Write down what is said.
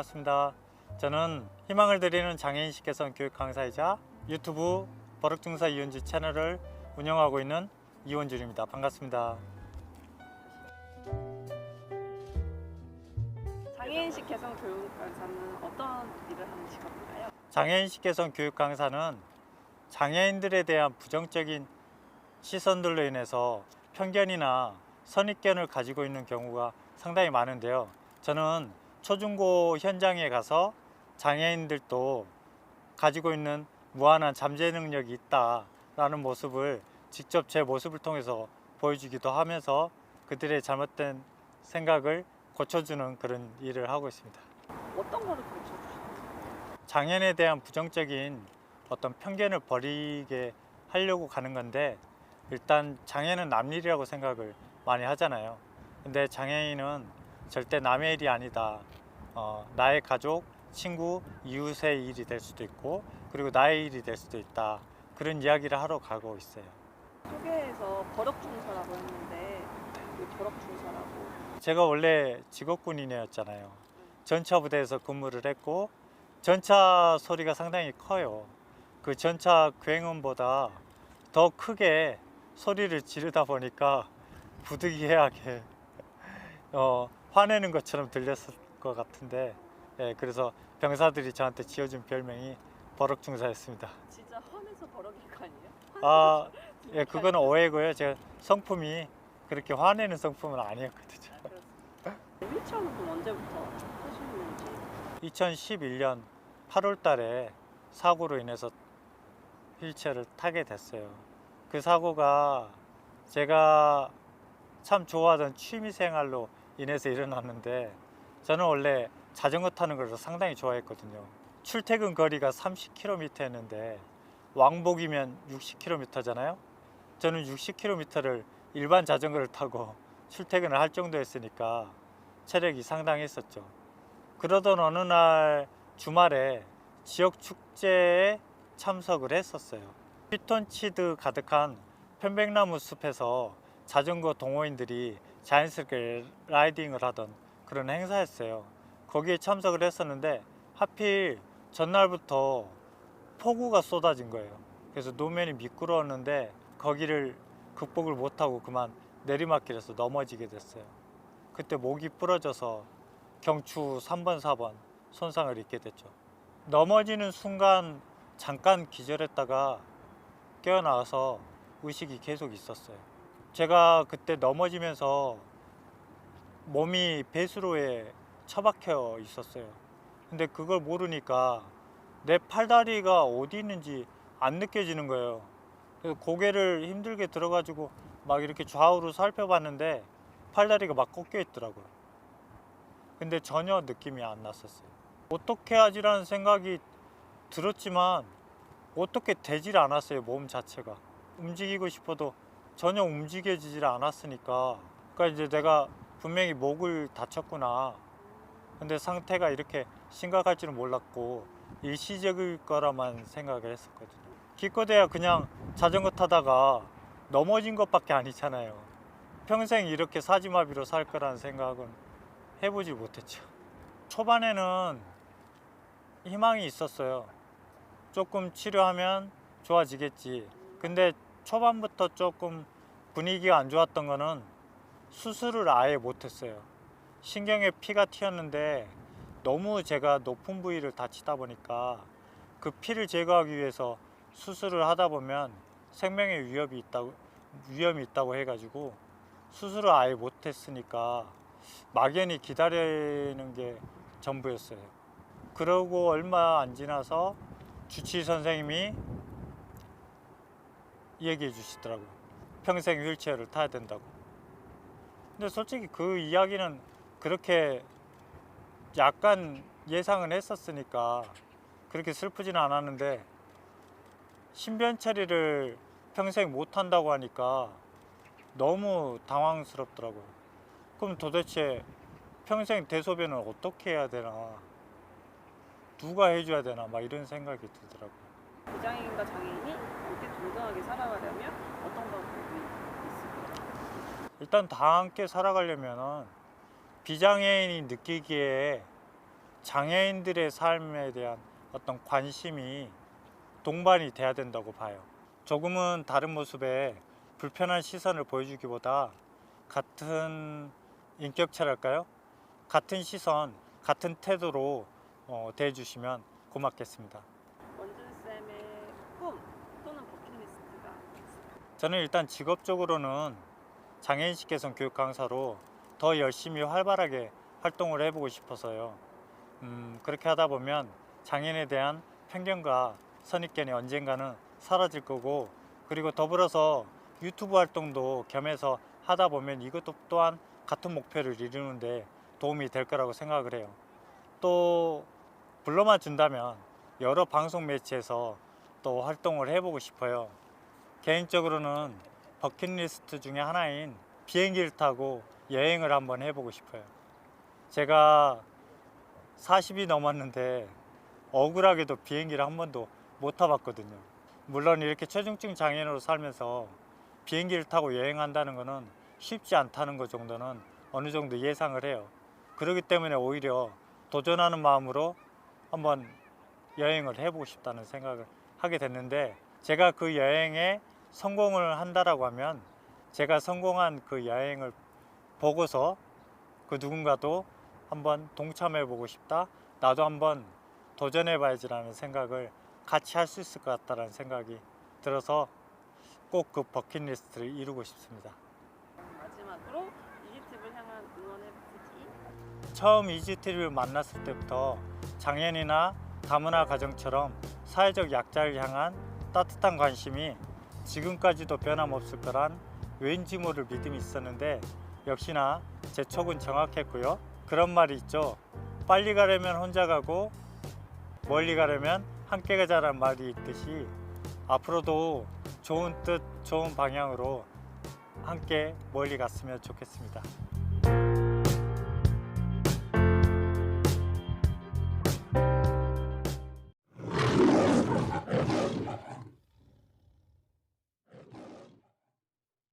반갑습니다. 저는 희망을 드리는 장애인 식 개선 교육 강사이자 유튜브 버럭중사 이원주 채널을 운영하고 있는 이원준입니다. 반갑습니다. 장애인식 개선 교육 강사는 어떤 일을 하는 직업인가요? 장애인식 개선 교육 강사는 장애인들에 대한 부정적인 시선들로 인해서 편견이나 선입견을 가지고 있는 경우가 상당히 많은데요. 저는 초중고 현장에 가서 장애인들도 가지고 있는 무한한 잠재 능력이 있다라는 모습을 직접 제 모습을 통해서 보여주기도 하면서 그들의 잘못된 생각을 고쳐주는 그런 일을 하고 있습니다. 어떤 거를? 장애인에 대한 부정적인 어떤 편견을 버리게 하려고 가는 건데 일단 장애는 남 일이라고 생각을 많이 하잖아요. 근데 장애인은 절대 남의 일이 아니다. 어, 나의 가족, 친구, 이웃의 일이 될 수도 있고 그리고 나의 일이 될 수도 있다. 그런 이야기를 하러 가고 있어요. 소개에서 버럭중사라고 했는데 그 버럭중사라고 제가 원래 직업군인이었잖아요. 전차 부대에서 근무를 했고 전차 소리가 상당히 커요. 그 전차 굉음보다 더 크게 소리를 지르다 보니까 부득이하게 어, 화내는 것처럼 들렸을 것 같은데 예, 그래서 병사들이 저한테 지어준 별명이 버럭 중사였습니다. 진짜 화내서 버럭인 거 아니에요? 아, 예, 그거는 오해고요. 제가 성품이 그렇게 화내는 성품은 아니었거든요. 아. 휠체어는 그럼 언제부터 하시는지 2011년 8월 달에 사고로 인해서 휠체어를 타게 됐어요. 그 사고가 제가 참 좋아하던 취미 생활로 인해서 일어났는데 저는 원래 자전거 타는 걸 상당히 좋아했거든요. 출퇴근 거리가 30km였는데 왕복이면 60km잖아요. 저는 60km를 일반 자전거를 타고 출퇴근을 할 정도였으니까 체력이 상당했었죠. 그러던 어느 날 주말에 지역 축제에 참석을 했었어요. 피톤치드 가득한 편백나무 숲에서 자전거 동호인들이 자연스럽게 라이딩을 하던 그런 행사였어요. 거기에 참석을 했었는데 하필 전날부터 폭우가 쏟아진 거예요. 그래서 노면이 미끄러웠는데 거기를 극복을 못하고 그만 내리막길에서 넘어지게 됐어요. 그때 목이 부러져서 경추 3번, 4번 손상을 입게 됐죠. 넘어지는 순간 잠깐 기절했다가 깨어나서 의식이 계속 있었어요. 제가 그때 넘어지면서 몸이 배수로에 처박혀 있었어요. 근데 그걸 모르니까 내 팔다리가 어디 있는지 안 느껴지는 거예요. 그래서 고개를 힘들게 들어가지고 막 이렇게 좌우로 살펴봤는데 팔다리가 막 꺾여 있더라고요. 근데 전혀 느낌이 안 났었어요. 어떻게 하지라는 생각이 들었지만 어떻게 되질 않았어요, 몸 자체가. 움직이고 싶어도 전혀 움직여지질 않았으니까. 그러니까 이제 내가 분명히 목을 다쳤구나. 근데 상태가 이렇게 심각할 줄은 몰랐고 일시적일 거라만 생각을 했었거든요. 기껏해야 그냥 자전거 타다가 넘어진 것밖에 아니잖아요. 평생 이렇게 사지마비로 살 거라는 생각은 해보지 못했죠. 초반에는 희망이 있었어요. 조금 치료하면 좋아지겠지. 근데 초반부터 조금 분위기가 안 좋았던 거는 수술을 아예 못했어요. 신경에 피가 튀었는데 너무 제가 높은 부위를 다치다 보니까 그 피를 제거하기 위해서 수술을 하다 보면 생명의 위협이 있다고 위험이 있다고 해가지고 수술을 아예 못했으니까 막연히 기다리는 게 전부였어요. 그러고 얼마 안 지나서 주치 선생님이 얘기해 주시더라고요. 평생 휠체어를 타야 된다고. 근데 솔직히 그 이야기는 그렇게 약간 예상은 했었으니까 그렇게 슬프지는 않았는데 신변 처리를 평생 못 한다고 하니까 너무 당황스럽더라고요. 그럼 도대체 평생 대소변을 어떻게 해야 되나? 누가 해줘야 되나? 막 이런 생각이 들더라고요. 비장애인과 장애인이 함께 동등하게 살아가려면 어떤 방법이 있을까요? 일단 다 함께 살아가려면은 비장애인이 느끼기에 장애인들의 삶에 대한 어떤 관심이 동반이 돼야 된다고 봐요. 조금은 다른 모습에 불편한 시선을 보여주기보다 같은 인격체랄까요? 같은 시선, 같은 태도로 어, 대해주시면 고맙겠습니다. 원준 쌤의 꿈 또는 버킷리스트가 있을까요? 저는 일단 직업적으로는 장애인식 개선 교육 강사로 더 열심히 활발하게 활동을 해보고 싶어서요. 음, 그렇게 하다 보면 장애인에 대한 편견과 선입견이 언젠가는 사라질 거고 그리고 더불어서 유튜브 활동도 겸해서 하다 보면 이것도 또한 같은 목표를 이루는데 도움이 될 거라고 생각을 해요. 또 불러만 준다면 여러 방송 매체에서 또 활동을 해보고 싶어요. 개인적으로는 버킷리스트 중에 하나인 비행기를 타고 여행을 한번 해보고 싶어요. 제가 40이 넘었는데 억울하게도 비행기를 한 번도 못 타봤거든요. 물론 이렇게 체중증 장애인으로 살면서 비행기를 타고 여행한다는 것은 쉽지 않다는 것 정도는 어느 정도 예상을 해요. 그렇기 때문에 오히려 도전하는 마음으로 한번 여행을 해보고 싶다는 생각을 하게 됐는데 제가 그 여행에 성공을 한다라고 하면 제가 성공한 그 여행을 보고서 그 누군가도 한번 동참해 보고 싶다. 나도 한번 도전해 봐야지라는 생각을 같이 할 수 있을 것 같다라는 생각이 들어서 꼭 그 버킷리스트를 이루고 싶습니다. 마지막으로 이지팁을 향한 응원의 메시지 처음 이지티를 만났을 때부터 장애인이나 다문화 가정처럼 사회적 약자를 향한 따뜻한 관심이 지금까지도 변함없을 거란 왠지 모를 믿음이 있었는데 역시나 제 촉은 정확했고요. 그런 말이 있죠. 빨리 가려면 혼자 가고 멀리 가려면 함께 가자라는 말이 있듯이 앞으로도 좋은 뜻, 좋은 방향으로 함께 멀리 갔으면 좋겠습니다.